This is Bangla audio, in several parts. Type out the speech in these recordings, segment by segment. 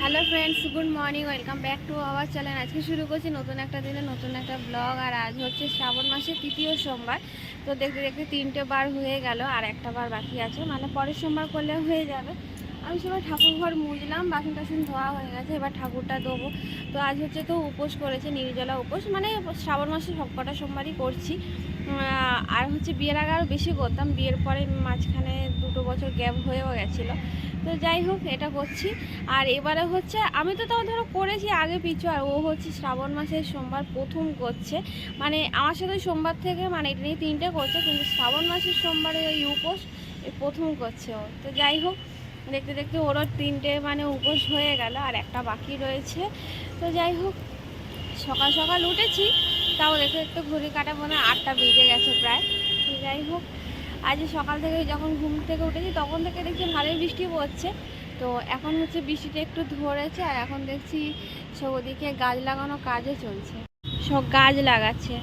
Hello friends good morning welcome back to our channel আজকে শুরু করছি নতুন একটা দিনে নতুন একটা ব্লগ আর আজ হচ্ছে শ্রাবণ মাসের তৃতীয় সোমবার। তো দেখতে দেখতে তিনটে বার হয়ে গেল আর একটা বার বাকি আছে। মানে পরের সোমবার করলে হয়ে যাবে। আমি সবাই ঠাকুর ঘর মুজলাম বাসন টাসন ধোয়া হয়ে গেছে, এবার ঠাকুরটা দেবো তো আজ হচ্ছে তো উপোস করেছে, নির্জলা উপোস। মানে শ্রাবণ মাসে সব কটা সোমবারই করছি। আর হচ্ছে বিয়ের আগে আরও বেশি করতাম। বিয়ের পরে মাঝখানে দুটো বছর গ্যাপ হয়েও গেছিল। তো যাই হোক, এটা করছি। আর এবারে হচ্ছে, আমি তো তাও ধরো করেছি আগে পিছু, আর ও হচ্ছে শ্রাবণ মাসের সোমবার প্রথম করছে। মানে আমার সাথে সোমবার থেকে মানে এটা নিয়ে তিনটে করছে, কিন্তু শ্রাবণ মাসের সোমবারে ওই উপোস প্রথম করছে ও। তো যাই হোক দেখতে দেখতে ওরও তিনটে মানে উপোস হয়ে গেল, আর একটা বাকি রয়েছে। তো যাই হোক, সকাল সকাল উঠেছি, তাও দেখতে দেখতে ঘড়ি কাটা মনে আটটা বেজে গেছে প্রায়। তো যাই হোক, আজ সকাল থেকে যখন ঘুম থেকে উঠেছি, তখন থেকে দেখছি ভালোই বৃষ্টি পড়ছে। তো এখন হচ্ছে বৃষ্টিটা একটু ধরেছে, আর এখন দেখছি সব ওদিকে গাছ লাগানো কাজও চলছে। সব গাছ লাগাচ্ছে।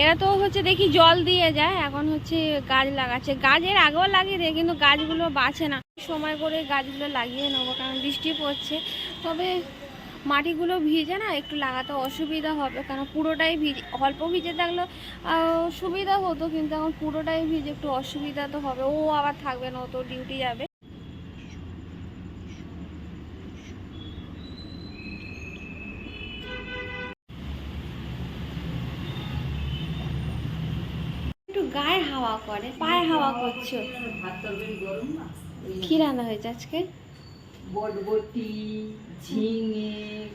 এরা তো হচ্ছে দেখি জল দিয়ে যায়, এখন হচ্ছে গাছ লাগাচ্ছে। গাছের আগেও লাগিয়ে দেয়, কিন্তু গাছগুলো বাঁচে না। সময় করে গাছগুলো লাগিয়ে নেব কারণ বৃষ্টি পড়ছে। তবে মাটিগুলো ভিজে না একটু লাগাতে অসুবিধা হবে কারণ পুরোটাই ভিজে অল্প ভিজে থাকলেও আহ, সুবিধা হতো কিন্তু এখন পুরোটাই ভিজে একটু অসুবিধা তো হবে। ও আবার থাকবে না ও তো ডিউটি যাবে। একটু গায়ে হাওয়া করে পায়ে হাওয়া করছে। ভাত গরম না। কি রান্না হয়েছে আজকে? বটবটি ঝিঙে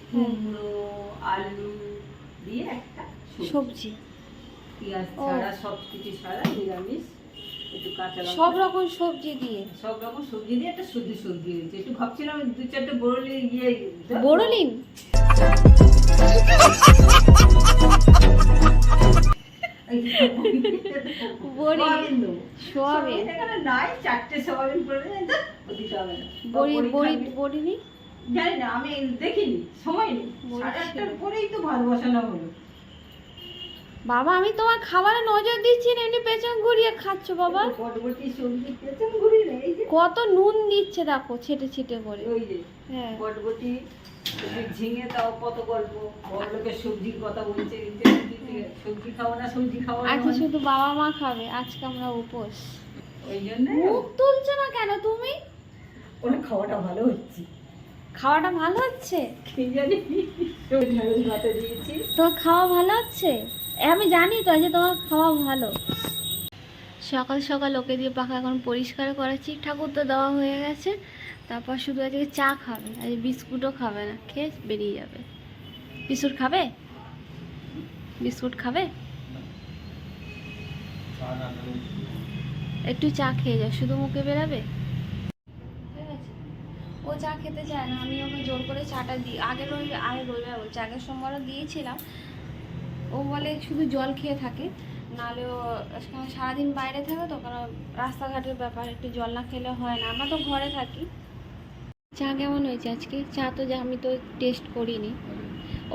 কুমড়ো আলু দিয়ে একটা সবজি। সবজি? পেঁয়াজ ছাড়া সব কিছু ছাড়া নিরামিষ একটু কাঁচা সব রকম সবজি দিয়ে? সব রকম সবজি দিয়ে একটা শুদ্ধ সবজি হয়েছে। একটু ভাবছিলাম দু চারটে বড়লি ইয়ে। বড়লিন জানি না আমি দেখিনি সময় নেই। সাড়ে আটটার পরেই তো ভাত বসানো হলো। বাবা আমি তোমার খাবারে নজর দিচ্ছি না এমনি পেছন ঘুরিয়ে খাচ্ছ বাবা। কত নুন দিচ্ছে দেখো ছেটে ছেটে করে। হ্যাঁ। ঝিঙে তাও কত গল্প? বড় লোকের সবজির কথা বলছে সবজি- সবজি খাব না সবজি খাব আজকে। শুধু বাবা মা খাবে। আজকে আমরা উপোস। ওই জন্য? মুখ তুলছো না কেন তুমি? ওরা খাওয়াটা ভালো হচ্ছে। খাওয়াটা ভালো হচ্ছে? কি জানি? ওই ঢেঁড়স ভাতে দিয়েছি। তোমার খাওয়া ভালো হচ্ছে? আমি জানি তো যে তোমার খাওয়া ভালো। সকাল সকাল ওকে দিয়ে পাখা এখন পরিষ্কার করাচ্ছি ঠাকুর তো দেওয়া হয়ে গেছে। তারপর শুধু আজকে চা খাবে আজ বিস্কুটও খাবে না খেয়ে বেরিয়ে যাবে। বিস্কুট খাবে? বিস্কুট খাবে? একটু চা খেয়ে যাও শুধু মুখে বেরাবে? ঠিক আছে। ও চা খেতে চায় না আমি ওকে জোর করে চাটা দিই। আগের রবি আগে রবিবার বলছি আগের সোমবারও দিয়েছিলাম। ও বলে শুধু জল খেয়ে থাকে নাহলে ও সারাদিন বাইরে থাকে তো কারণ রাস্তাঘাটের ব্যাপার একটু জল না খেলে হয় না। আমরা তো ঘরে থাকি। চা কেমন হয়েছে আজকে? চা তো আমি তো টেস্ট করিনি।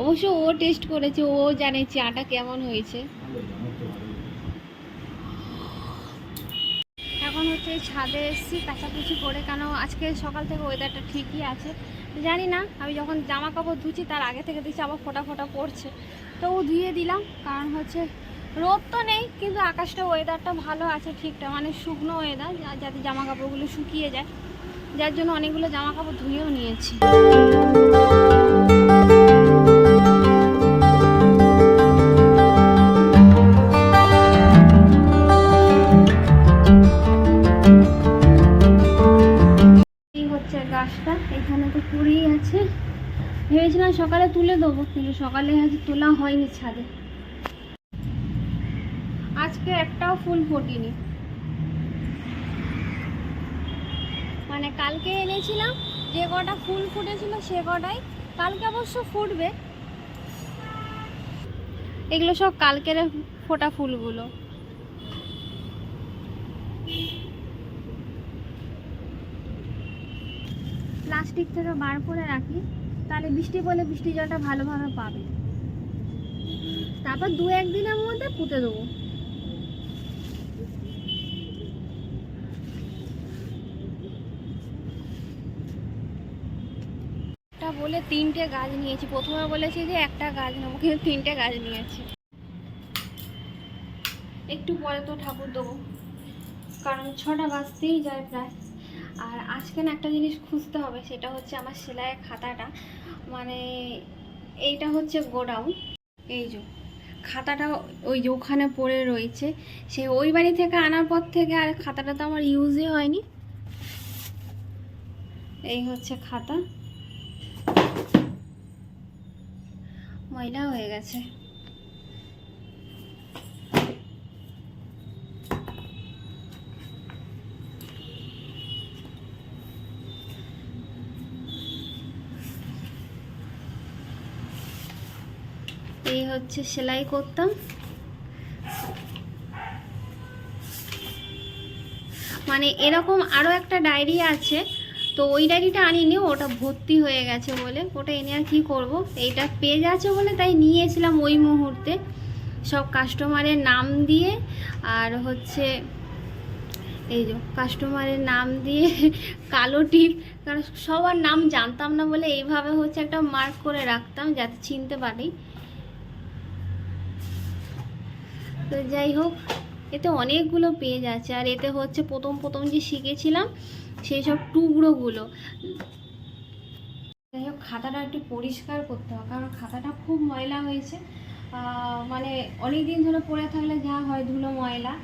অবশ্য ও টেস্ট করেছে, ও জানে চাটা কেমন হয়েছে। এখন হচ্ছে ছাদে এসেছি কাচাকুচি করে কেন আজকে সকাল থেকে ওয়েদারটা ঠিকই আছে। জানি না, আমি যখন জামা কাপড় ধুচ্ছি, তার আগে থেকে দেখছি আবার ফোটা ফোটা পড়ছে। তো ও ধুয়ে দিলাম, কারণ হচ্ছে রোদ তো নেই, কিন্তু আকাশটা ওয়েদারটা ভালো আছে ঠিকঠাক মানে শুকনো ওয়েদার যাতে জামা কাপড়গুলো শুকিয়ে যায়। যার জন্য অনেকগুলো জামা কাপড় ধুয়েও নিয়েছি। গাছটা, এখানে তো কুড়িয়ে আছে। ভেবেছিলাম সকালে তুলে দেবো, কিন্তু সকালে হয়তো তোলা হয়নি ছাদে। আজকে একটাও ফুল ফোটেনি। মানে কালকে এনেছিলাম, যে কটা ফুল ফুটেছিল সে কটাই। কালকে অবশ্য ফুটবে। এগুলো সব কালকের ফোটা ফুলগুলো। প্লাস্টিক থেকে বার করে রাখি, তাহলে বৃষ্টি পড়লে বৃষ্টি জলটা ভালোভাবে পাবে। তারপর দু একদিনের মধ্যে পুঁতে দেবো একটা বলে তিনটে গাছ নিয়েছি। প্রথমে বলেছি যে একটা গাছ নেব, কিন্তু তিনটে গাছ নিয়েছি। একটু পরে তো ঠাকুর দেবো, কারণ ছটা বাজতেই যায় প্রায়। আর আজকে না একটা জিনিস খুঁজতে হবে, সেটা হচ্ছে আমার সেলাইয়ের খাতাটা। মানে এইটা হচ্ছে গোডাউন, এই যে খাতাটা ওই যে ওখানে পড়ে রয়েছে। সে ওই বাড়ি থেকে আনার পর থেকে আর খাতাটা তো আমার ইউজই হয়নি। এই হচ্ছে খাতা। ময়লা হয়ে গেছে। এই হচ্ছে সেলাই করতাম। মানে এরকম আরও একটা ডায়েরি আছে তো ওই ডায়েরিটা আনিনি, ওটা ভর্তি হয়ে গেছে বলে। ওটা এনে আর কী করব? এইটা পেজ আছে বলে তাই নিয়ে এসেছিলাম ওই মুহূর্তে। সব কাস্টমারের নাম দিয়ে আর হচ্ছে এই যে কাস্টমারের নাম দিয়ে কালো টিপ, কারণ সবার নাম জানতাম না বলে এইভাবে হচ্ছে একটা মার্ক করে রাখতাম যাতে চিনতে পারি। তো যাই হোক, এতে অনেকগুলো পেজ আছে আর এতে হচ্ছে প্রথম প্রথম যে শিখেছিলাম সেই সব টুকরোগুলো। যাই হোক, খাতাটা একটু পরিষ্কার করতে হবে, কারণ খাতাটা খুব ময়লা হয়েছে। মানে অনেক দিন ধরে পড়ে থাকলে যা হয় ধুলো ময়লা।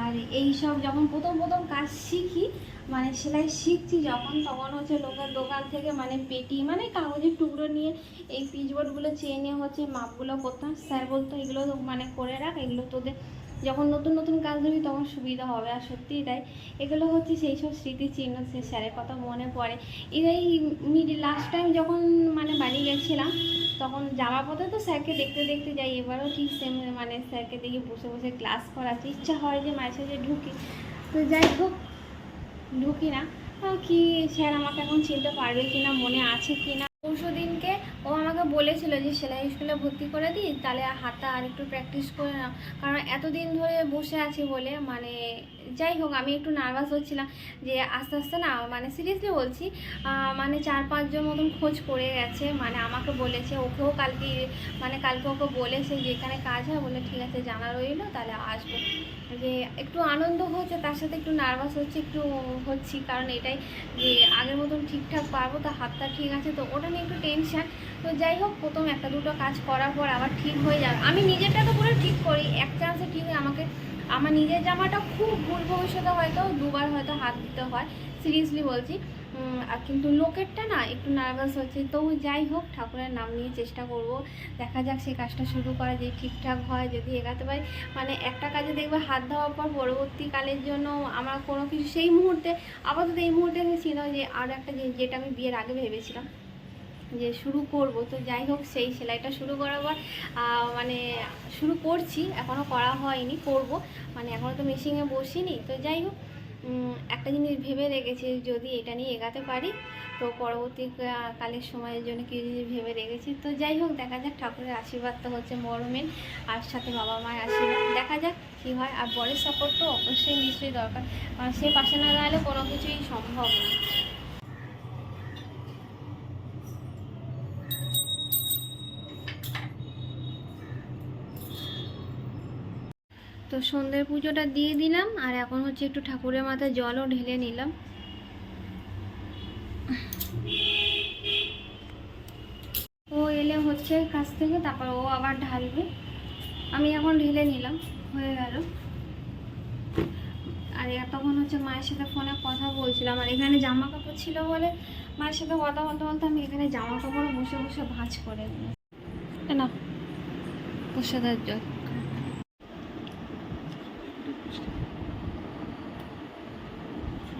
আর এই সব যখন প্রথম প্রথম কাজ শিখি মানে সেলাই শিখছি যখন, তখন হচ্ছে লোকের দোকান থেকে মানে পেটি মানে কাগজের টুকরো নিয়ে এই পিচবোর্ডগুলো চেয়ে নিয়ে হচ্ছে মাপগুলো করতাম। স্যার বলতো, এগুলো মানে করে রাখ, এগুলো তোদের যখন নতুন নতুন কাজ ধরবি তখন সুবিধা হবে, আর সত্যিই তাই। এগুলো হচ্ছে সেই সব স্মৃতিচিহ্ন সে স্যারের কথা মনে পড়ে। এই মিডি লাস্ট টাইম যখন মানে বাড়ি গেছিলাম, তখন যাওয়ার পথে তো স্যারকে দেখতে দেখতে যাই। এবারও ঠিক সেম মানে স্যারকে দেখে বসে বসে ক্লাস করাচ্ছে। ইচ্ছা হয় যে মাঝে সাঝে ঢুকি। তো যাই হোক, ঢুকি না। কি, স্যার আমাকে এখন চিনতে পারবে কি না মনে আছে কি না পরশু দিনকে ও আমাকে বলেছিল যে সেলাই স্কুলে ভর্তি করে দিই, তাহলে হাতটা আর একটু প্র্যাকটিস করে নাও। কারণ এতদিন ধরে বসে আছি বলে মানে যাই হোক, আমি একটু নার্ভাস হচ্ছিলাম যে আস্তে আস্তে না মানে সিরিয়াসলি বলছি মানে চার পাঁচজন মতন খোঁজ করে গেছে মানে আমাকে বলেছে, ওকেও কালকে মানে কালকে ওকে বলেছে যে এখানে কাজ হয়, বলে ঠিক আছে, জানা রইল, তাহলে আসব। যে একটু আনন্দ হচ্ছে তার সাথে একটু নার্ভাস হচ্ছে, একটু হচ্ছি, কারণ এটাই যে আগের মতন ঠিকঠাক পারব, তো হাতটা ঠিক আছে, তো ওটা নিয়ে একটু টেনশান তো যাই হোক, প্রথম একটা দুটো কাজ করার পর আবার ঠিক হয়ে যাবে। আমি নিজেরটা তো পুরো ঠিক করি, এক চান্সে ঠিক হয়ে আমাকে, আমার নিজের জামাটা খুব ভুল ভবিষ্যতে হয়তো দুবার হয়তো হাত দিতে হয় সিরিয়াসলি বলছি। আর কিন্তু লোকেরটা না একটু নার্ভাস হচ্ছে। তবু যাই হোক, ঠাকুরের নাম নিয়ে চেষ্টা করব। দেখা যাক সেই কাজটা শুরু করা যে ঠিকঠাক হয়, যদি এগাতে পারি। মানে একটা কাজে দেখবে হাত দেওয়ার পর পরবর্তীকালের জন্য আমার কোনো কিছু, সেই মুহূর্তে, আপাতত এই মুহূর্তে ছিল যে আর একটা যেটা আমি বিয়ের আগে ভেবেছিলাম। যে শুরু করব। তো যাই হোক, সেই সেলাইটা শুরু করার পর মানে শুরু করছি এখনও করা হয়নি, করব। মানে এখনও তো মেশিনে বসিনি। তো যাই হোক একটা জিনিস ভেবে রেখেছি, যদি এটা নিয়ে এগাতে পারি, তো পরবর্তী কালের সময়ের জন্য কিছু জিনিস ভেবে রেখেছি। তো যাই হোক, দেখা যাক, ঠাকুরের আশীর্বাদ তো হচ্ছে মরমেন আর সাথে বাবা মায়ের আশীর্বাদ। দেখা যাক কী হয়, আর বরের সাপোর্ট তো অবশ্যই নিশ্চয়ই দরকার। কারণ সে পাশে না দাঁড়ালে কোনো কিছুই সম্ভব না। সন্ধ্যের পুজোটা দিয়ে দিলাম, আর এখন হচ্ছে একটু ঠাকুরের মাথায় জলও ঢেলে নিলাম। ও এলে হচ্ছে কাছ থেকে, তারপর ও আবার ঢালবে। আমি এখন ঢেলে নিলাম, হয়ে গেল। আর তখন হচ্ছে মায়ের সাথে ফোনে কথা বলছিলাম, আর এখানে জামা কাপড় ছিল বলে মায়ের সাথে কথা বলতে বলতে আমি এখানে জামা কাপড় বসে বসে ভাঁজ করে দিলাম এ না প্রসাদের জল।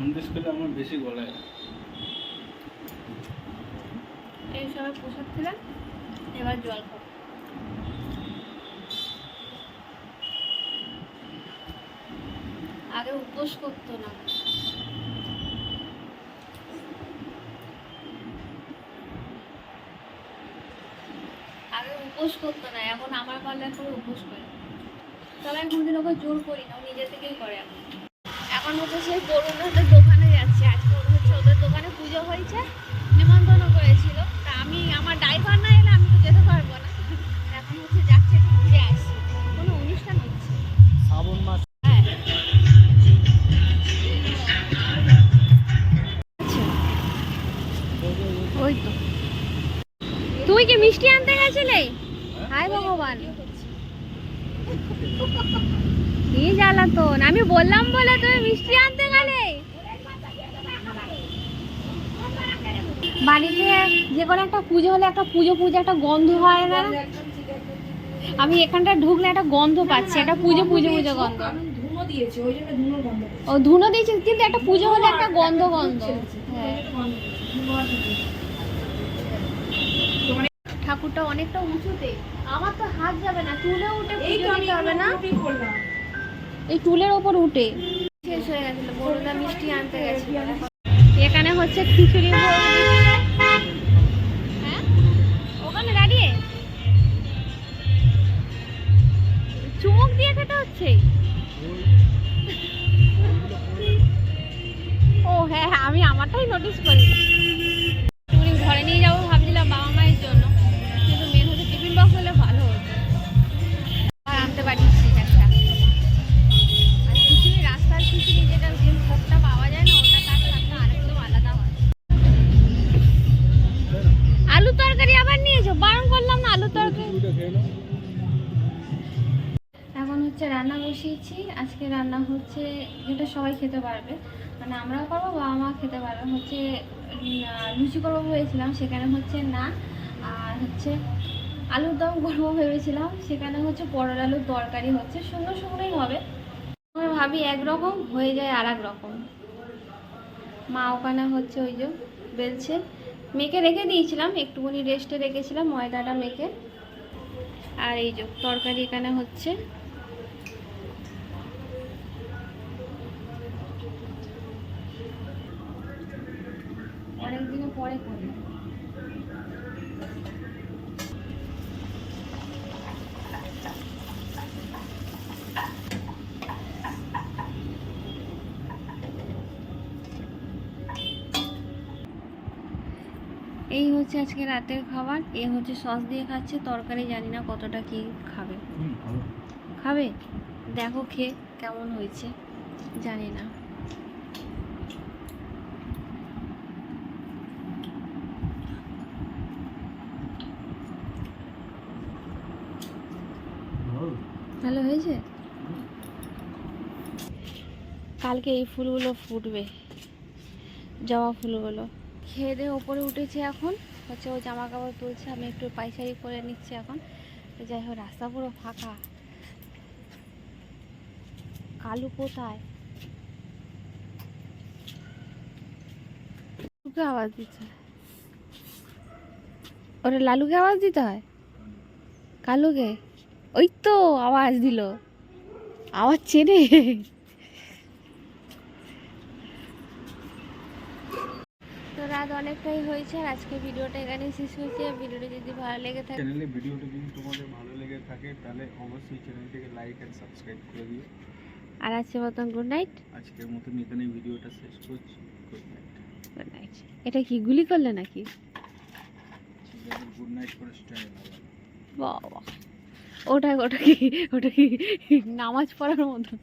সন্দেশ খেলে আমার বেশি গলায়। এই সবাই প্রসাদ খেলাম এবার জল খাব। আগে উপোস করতো না। আগে উপোস করতো না, এখন আমার পাল্লার করে উপোস করে। তবে আমি কোনোদিন ওকে জোর করি না নিজে থেকেই করে এখন। এখন হচ্ছে সেই বরুণদের দোকানে যাচ্ছি। আজকে ওর হচ্ছে ওদের দোকানে পুজো হয়েছে নিমন্ত্রণ করেছিল। তা আমি আমার ড্রাইভার না এলে আমি তো যেতে পারব না। এখন হচ্ছে যাচ্ছে একটু ঘুরে আসি। কোনো অনুষ্ঠান হচ্ছে? শ্রাবণ মাস। হ্যাঁ।, হ্যাঁ। ওই তো। তুই কি মিষ্টি আনতে গেছিলে? হ্যাঁ। হায় ভগবান। জ্বালাতন আমি বললাম বলে তুমি মিষ্টি আনতে গেলে। বাড়িতে যে কোনো একটা পুজো হলে একটা পুজো পুজো একটা গন্ধ হয় না? আমি এখানটা ঢুকলে একটা গন্ধ পাচ্ছি একটা পুজো পুজো পুজো গন্ধ। দিয়েছে ও ধুনো দিয়েছিস কিন্তু একটা পুজো হলে একটা গন্ধ গন্ধ। হ্যাঁ ঠাকুরটা অনেকটা উঁচুতে। আমার তো হাত যাবে না তুলে উঠে পুজো দিতে হবে না? এই টুলের ওপর উঠে। শেষ হয়ে গেছিল বড়দা মিষ্টি আনতে গেছিল এখানে হচ্ছে খিচুড়ি ভোগ হ্যাঁ? ওখানে দাঁড়িয়ে? চুমুক দিয়ে খেতে হচ্ছে? ও হ্যাঁ হ্যাঁ আমি আমারটাই নোটিস করি। তুমি ঘরে নিয়ে যাব ভাবছিলাম বাবা মায়ের জন্য। হচ্ছে যেটা সবাই খেতে পারবে। মানে আমরাও পারব বাবা মা খেতে পারবে। হচ্ছে লুচি করব ভেবেছিলাম, সেখানে হচ্ছে না। আর হচ্ছে আলুর দম করব ভেবেছিলাম, সেখানে হচ্ছে পরোর আলুর তরকারি হচ্ছে। সুন্দর সুন্দরই হবে। ভাবি একরকম হয়ে যায় আর রকম মা ওখানে হচ্ছে ওই যে বেলছে। মেখে রেখে দিয়েছিলাম, একটুখানি রেস্টে রেখেছিলাম, ময়দাটা মেখে। আর এই যে তরকারি এখানে হচ্ছে অনেকদিনে পরে করলাম এই হচ্ছে আজকে রাতের খাবার এ হচ্ছে সস দিয়ে খাচ্ছে তরকারি জানি না কতটা কি খাবে। খাবে? দেখো খেয়ে কেমন হয়েছে জানি না ভালো হয়েছে? কালকে এই ফুলগুলো ফুটবে, জবা ফুলগুলো। খেয়ে দিয়ে ওপরে উঠেছে এখন, হচ্ছে ও জামা কাপড় তুলছে, আমি একটু পাইচারি করে নিচ্ছি এখন। যাই হোক, রাস্তা পুরো ফাঁকা। কালু কোথায়? আওয়াজ হয় ওরা লালুকে আওয়াজ দিতে হয়? কালুকে? ওই তো আওয়াজ দিল। আওয়াজ চেনে। তো রাত অনেকটাই হয়েছে আর আজকে ভিডিওটা এখানে শেষ হয়েছে ভিডিওটা যদি ভালো লেগে থাকে চ্যানেলে ভিডিওটা যদি তোমাদের ভালো লেগে থাকে তাহলে অবশ্যই চ্যানেলটিকে লাইক অ্যান্ড সাবস্ক্রাইব করে দিও। আর আজকে মতন গুড নাইট আজকের মতন এখানে ভিডিওটা শেষ করছি। গুড নাইট গুড নাইট এটা কি গুলি করলে নাকি? গুড নাইট করে স্টাইল বাবা। ওটা ওটা কি ওটা কি নামাজ পড়ার মতন?